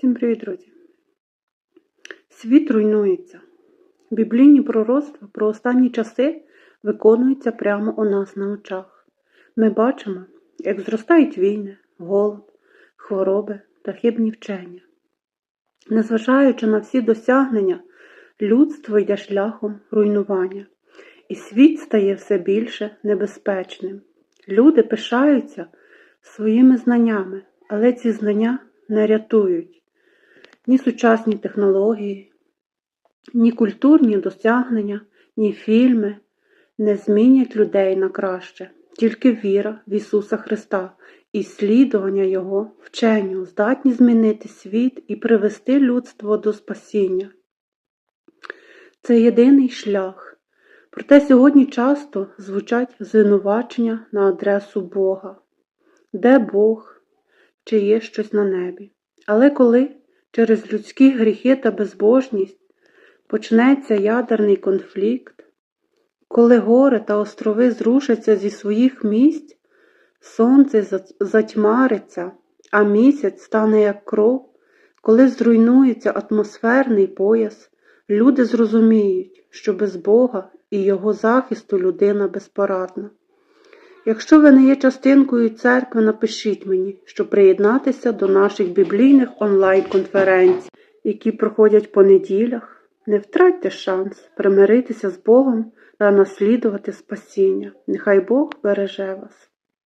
Всім привіт, друзі! Світ руйнується. Біблійні пророцтва про останні часи виконуються прямо у нас на очах. Ми бачимо, як зростають війни, голод, хвороби та хибні вчення. Незважаючи на всі досягнення, людство йде шляхом руйнування, і світ стає все більше небезпечним. Люди пишаються своїми знаннями, але ці знання не рятують ні сучасні технології, ні культурні досягнення, ні фільми не змінять людей на краще, тільки віра в Ісуса Христа і слідування Його вченню здатні змінити світ і привести людство до спасіння. Це єдиний шлях. Проте сьогодні часто звучать звинувачення на адресу Бога. Де Бог? Чи є щось на небі? Але коли через людські гріхи та безбожність почнеться ядерний конфлікт, коли гори та острови зрушаться зі своїх місць, сонце затьмариться, а місяць стане як кров, коли зруйнується атмосферний пояс, люди зрозуміють, що без Бога і Його захисту людина безпорадна. Якщо ви не є частинкою церкви, напишіть мені, щоб приєднатися до наших біблійних онлайн-конференцій, які проходять по неділях. Не втратьте шанс примиритися з Богом та наслідувати спасіння. Нехай Бог береже вас.